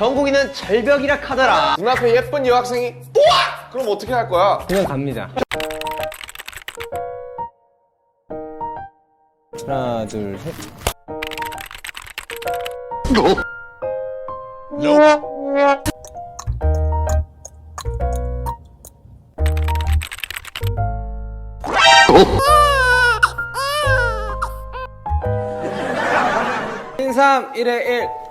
정국이는 절벽이라 카더라. 눈앞에 예쁜 여학생이 우와! 그럼 어떻게 할 거야? 그냥 갑니다. 하나, 둘, 셋. 인 3, 1에 1.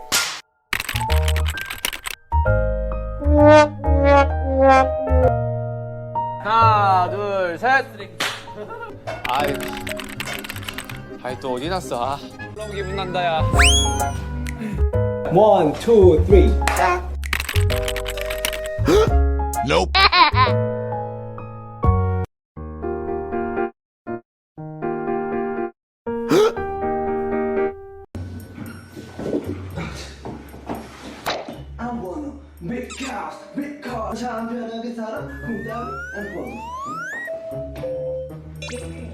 하나, 둘, 셋. 아이, 아이 또 어디 났어? 아. 너무 기분 난다, 야. 원, 투, 쓰리. I'm wanna because because 참 편하게 살아 공감이 안 wanna Please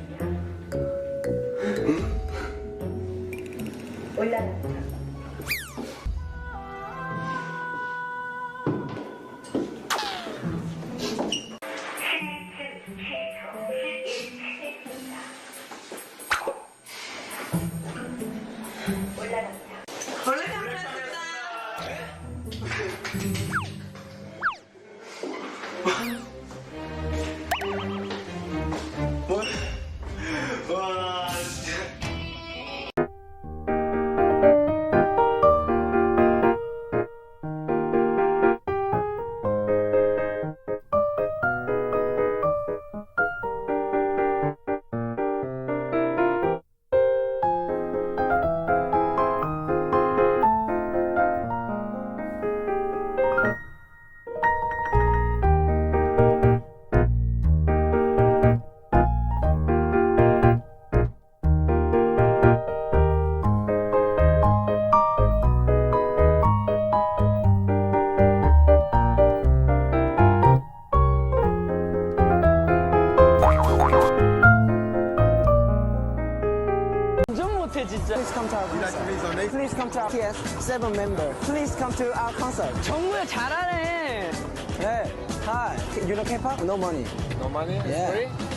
come to our PS seven member. Please come to our concert. 정국이 잘하네. Hey, hi. You know K-pop? No money. No money? Yeah. Free?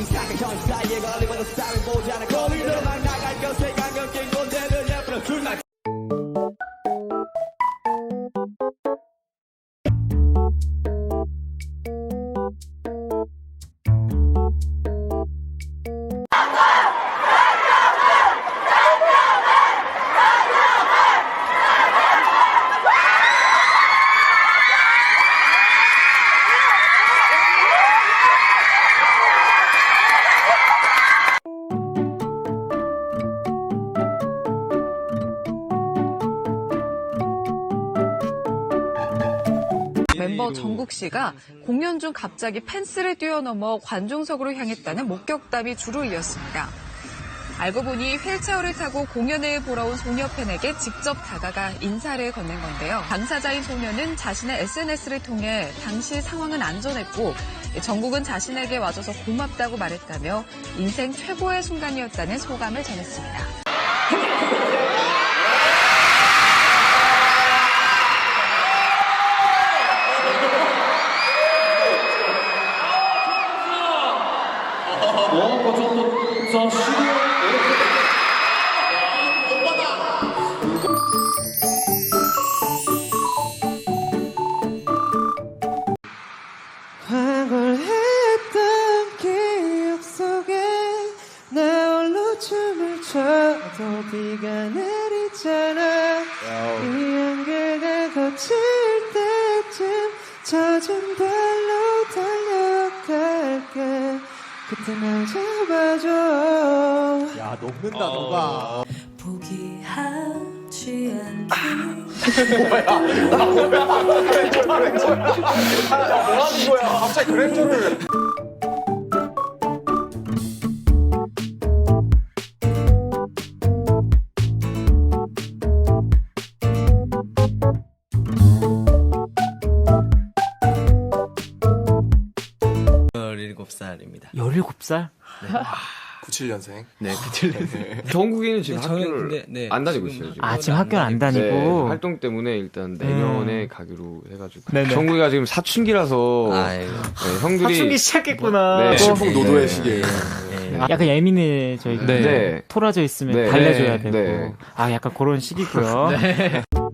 인사가 현사에 걸리면 싸움보자는 멤버 정국 씨가 공연 중 갑자기 펜스를 뛰어넘어 관중석으로 향했다는 목격담이 주로 이었습니다. 알고 보니 휠체어를 타고 공연을 보러 온 소녀 팬에게 직접 다가가 인사를 건넨 건데요. 당사자인 소녀는 자신의 SNS를 통해 당시 상황은 안전했고 정국은 자신에게 와줘서 고맙다고 말했다며 인생 최고의 순간이었다는 소감을 전했습니다. 황홀했던 기억 속에 멈춰도 비가 내리잖아. 이 안개가 걷힐 때쯤 젖은 발 그때 날 잡아줘 야 녹는다 녹아. 포기하지 않기 뭐 하는 거야? 갑자기 그랜저를. 살입니다. 17살? 97년생. 네, 그틀. 정국이는 지금 네, 학교를 근데, 네, 안 다니고 지금 있어요. 지금. 아 지금 학교를 안 네, 다니고 활동 때문에 일단 내년에 가기로 해가지고. 네네. 정국이가 지금 사춘기라서. 네, 형들이 사춘기 시작했구나 네. 또. 풍노도의 시기에. 아, 약간 예민해 저희 네. 토라져 있으면 네. 달래줘야 네. 되고 네. 아 약간 그런 시기고요